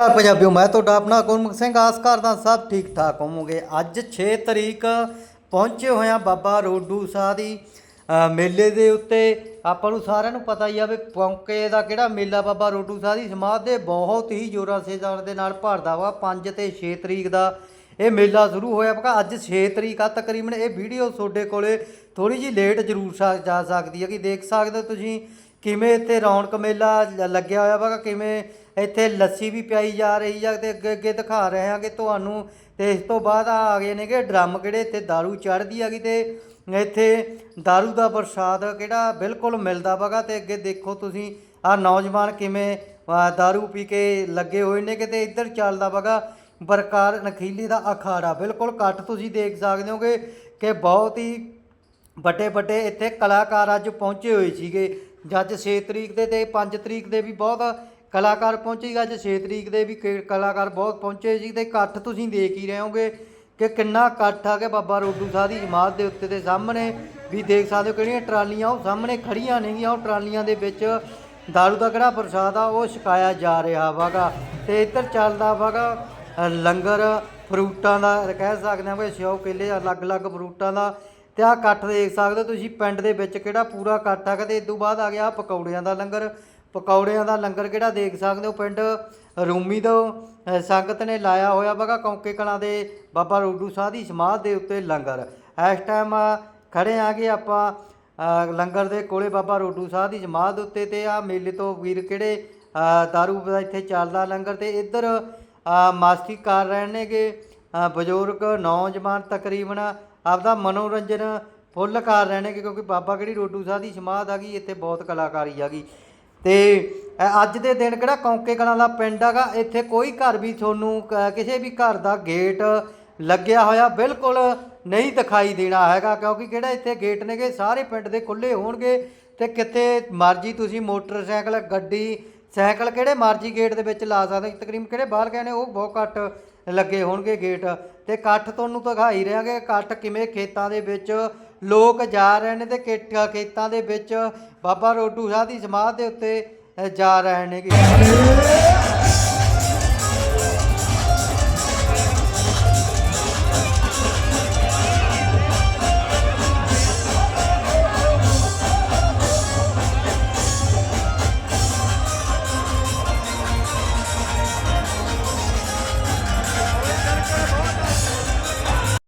ਨਮਸਕਾਰ ਪੰਜਾਬੀਓ, ਮੈਂ ਤੁਹਾਡਾ ਆਪਣਾ ਗੁਰਮੁਖ ਸਿੰਘ, ਆਸ ਕਰਦਾ ਸਭ ਠੀਕ ਠਾਕ ਹੋਵੋਗੇ। ਅੱਜ 6 ਤਰੀਕ ਪਹੁੰਚੇ ਹੋਇਆ ਬਾਬਾ ਰੋਡੂ ਸਾਹਿਬ ਦੀ ਮੇਲੇ ਦੇ ਉੱਤੇ। ਆਪਾਂ ਨੂੰ ਸਾਰਿਆਂ ਨੂੰ ਪਤਾ ਹੀ ਆ ਵੀ ਪੌਂਕੇ ਦਾ ਕਿਹੜਾ ਮੇਲਾ ਬਾਬਾ ਰੋਡੂ ਸਾਹਿਬ ਦੀ ਸਮਾਧ ਦੇ ਬਹੁਤ ਹੀ ਜੋਰਾਂ ਸ਼ੋਰਾਂ ਦੇ ਨਾਲ ਭਰਦਾ ਵਾ 5 ਤੇ 6 ਤਰੀਕ ਦਾ। ਇਹ ਮੇਲਾ ਸ਼ੁਰੂ ਹੋਇਆ ਬਕਾ ਅੱਜ 6 ਤਰੀਕ ਆ, ਤਕਰੀਬਨ ਇਹ ਵੀਡੀਓ ਤੁਹਾਡੇ ਕੋਲੇ ਥੋੜੀ ਜੀ ਲੇਟ ਜ਼ਰੂਰ ਸਾ- ਜਾ ਸਕਦੀ ਹੈ ਕਿ ਦੇਖ ਸਕਦੇ ਹੋ ਤੁਸੀਂ। ਕਿਵੇਂ ਇੱਥੇ ਰੌਣਕ ਮੇਲਾ ਲ- ਲੱਗਿਆ ਹੋਇਆ ਵਾ ਕਿਵੇਂ ਇੱਥੇ ਲੱਸੀ ਵੀ ਪਿਆਈ ਜਾ ਰਹੀ ਆ ਤੇ ਅੱਗੇ ਅੱਗੇ ਦਿਖਾ ਰਹੇ ਹਾਂ ਕਿ ਤੁਹਾਨੂੰ ਤੇ ਇਸ ਤੋਂ ਬਾਅਦ ਆ ਆ ਗਏ ਨੇਗੇ ਡਰਮ ਕਿਹੜੇ ਇੱਥੇ दारू ਚੜ੍ਹਦੀ ਹੈਗੀ ਤੇ ਇੱਥੇ दारू ਦਾ ਪ੍ਰਸ਼ਾਦ ਕਿਹੜਾ ਬਿਲਕੁਲ ਮਿਲਦਾ ਵਗਾ ਤੇ ਅੱਗੇ ਦੇਖੋ ਤੁਸੀਂ ਆ ਨੌਜਵਾਨ ਕਿਵੇਂ ਆ, दारू ਪੀ ਕੇ ਲੱਗੇ ਹੋਏ ਨੇ ਕਿਤੇ ਇੱਧਰ ਚੱਲਦਾ ਵਗਾ ਬਰਕਾਰ ਨਖੀਲੀ ਦਾ ਅਖਾੜਾ ਬਿਲਕੁਲ ਕੱਟ ਤੁਸੀਂ ਦੇਖ ਸਕਦੇ ਹੋਗੇ ਕਿ ਬਹੁਤ ਹੀ ਵੱਡੇ ਵੱਡੇ ਇੱਥੇ ਕਲਾਕਾਰ ਅੱਜ ਪਹੁੰਚੇ ਹੋਏ ਸੀਗੇ ਜੱਜ 6 ਤਰੀਕ ਦੇ ਤੇ 5 ਤਰੀਕ ਦੇ ਵੀ ਬਹੁਤ ਕਲਾਕਾਰ ਪਹੁੰਚੇਗਾ ਅੱਜ 6 ਤਰੀਕ ਦੇ ਵੀ ਕ- ਕਲਾਕਾਰ ਬਹੁਤ ਪਹੁੰਚੇ ਸੀ ਤੇ ਇਕੱਠ ਤੁਸੀਂ ਦੇਖ ਹੀ ਰਹੇ ਹੋਗੇ ਕਿ ਕਿੰਨਾ ਇਕੱਠ ਆ ਕੇ ਬਾਬਾ ਰੋਡੂ ਸਾਹਿਬ ਦੀ ਜਮਾਤ ਦੇ ਉੱਤੇ ਦੇ ਸਾਹਮਣੇ ਵੀ ਦੇਖ ਸਕਦੇ ਹੋ ਕਿਹੜੀਆਂ ਟਰਾਲੀਆਂ ਉਹ ਸਾਹਮਣੇ ਖੜੀਆਂ ਨੇਗੀਆਂ ਉਹ ਟਰਾਲੀਆਂ ਦੇ ਵਿੱਚ ਦਾਰੂ ਦਾ ਕਿਹੜਾ ਪ੍ਰਸ਼ਾਦ ਆ ਉਹ ਛਕਾਇਆ ਜਾ ਰਿਹਾ ਵਾਗਾ ਤੇ ਇੱਧਰ ਚੱਲਦਾ ਵਾਗਾ ਅ, ਲੰਗਰ ਫਰੂਟਾਂ ਦਾ ਕਹਿ ਸਕਦੇ ਹਾਂ ਵੀ ਸਿਓ ਕੇਲੇ ਅਲੱਗ-ਅਲੱਗ ਫਰੂਟਾਂ ਦਾ ਤੇ ਆਹ ਇਕੱਠ ਦੇਖ ਸਕਦੇ ਹੋ ਤੁਸੀਂ ਪਿੰਡ ਦੇ ਵਿੱਚ ਕਿਹੜਾ ਪੂਰਾ ਇਕੱਠ ਆ ਤੇ ਇਸ ਤੋਂ ਬਾਅਦ ਆ ਗਿਆ ਪਕੌੜਿਆਂ ਦਾ ਲੰਗਰ। ਪਕੌੜਿਆਂ ਦਾ ਲੰਗਰ ਕਿਹੜਾ ਦੇਖ ਸਕਦੇ ਹੋ ਪਿੰਡ ਰੂਮੀ ਤੋਂ ਸੰਗਤ ਨੇ ਲਾਇਆ ਹੋਇਆ ਬਗਾ ਕੌਂਕੇ ਕਲਾਂ ਦੇ ਬਾਬਾ ਰੋਡੂ ਸਾਹਿਬ ਦੀ ਸਮਾਧ ਦੇ ਉੱਤੇ ਲੰਗਰ। ਇਸ ਟਾਈਮ ਖੜੇ ਆਗੇ ਆਪਾਂ ਲੰਗਰ ਦੇ ਕੋਲੇ ਬਾਬਾ ਰੋਡੂ ਸਾਹਿਬ ਦੀ ਜਮਾਤ ਉੱਤੇ ਤੇ ਆ ਮੇਲੇ ਤੋਂ ਵੀਰ ਕਿਹੜੇ ਅ, ਦਾਰੂ ਇੱਥੇ ਚੱਲਦਾ ਲੰਗਰ ਤੇ ਇੱਧਰ ਅ, ਕਰ ਰਹੇ ਨੇਗੇ ਅ, ਬਜ਼ੁਰਗ ਨੌਜਵਾਨ ਤਕਰੀਬਨ ਆਪਦਾ ਮਨੋਰੰਜਨ ਫੁੱਲ ਕਰ ਰਹੇ ਨੇ ਕਿਉਂਕਿ ਬਾਬਾ ਕਿਹੜੀ ਰੋਡੂ ਸਾਹਿਬ ਦੀ ਸਮਾਧ ਆ ਗਈ, ਇੱਥੇ ਬਹੁਤ ਕਲਾਕਾਰੀ ਆ ਗਈ। ਤੇ ਅੱਜ ਦੇ ਦਿਨ ਕਿਹੜਾ ਕੌਂਕੇ ਕਲਾਂ ਦਾ ਪਿੰਡ ਹੈਗਾ, ਇੱਥੇ ਕੋਈ ਘਰ ਵੀ ਤੁਹਾਨੂੰ ਕਿਸੇ ਵੀ ਘਰ ਦਾ ਗੇਟ ਲੱਗਿਆ ਹੋਇਆ ਬਿਲਕੁਲ ਨਹੀਂ ਦਿਖਾਈ ਦੇਣਾ ਹੈਗਾ, ਕਿਉਂਕਿ ਕਿਹੜਾ ਇੱਥੇ ਗੇਟ ਨੇਗੇ, ਸਾਰੇ ਪਿੰਡ ਦੇ ਖੁੱਲੇ ਹੋਣਗੇ ਤੇ ਕਿਤੇ ਮਰਜ਼ੀ ਤੁਸੀਂ ਮੋਟਰਸਾਈਕਲ, ਗੱਡੀ ਸਾਈਕਲ ਕਿਹੜੇ ਮਰਜ਼ੀ ਗੇਟ ਦੇ ਵਿੱਚ ਲਾ ਸਕਦੇ, ਤਕਰੀਬਨ ਕਿਹੜੇ ਬਾਹਰ ਗਏ ਨੇ ਉਹ ਬਹੁਤ ਘੱਟ ਲੱਗੇ ਹੋਣਗੇ ਗੇਟ। ਤੇ ਇਕੱਠ ਤੁਹਾਨੂੰ ਦਿਖਾਈ ਰਿਹਾ ਕਿ ਇਕੱਠ ਕਿਵੇਂ ਖੇਤਾਂ ਦੇ ਵਿੱਚ ਲੋਕ ਜਾ ਰਹੇ ਨੇ ਤੇ ਖੇਤ- ਖੇਤਾਂ ਦੇ ਵਿੱਚ ਬਾਬਾ ਰੋਡੂ ਸਾਹਿਬ ਦੀ ਸਮਾਧ ਦੇ ਉੱਤੇ ਜਾ ਰਹੇ ਨੇ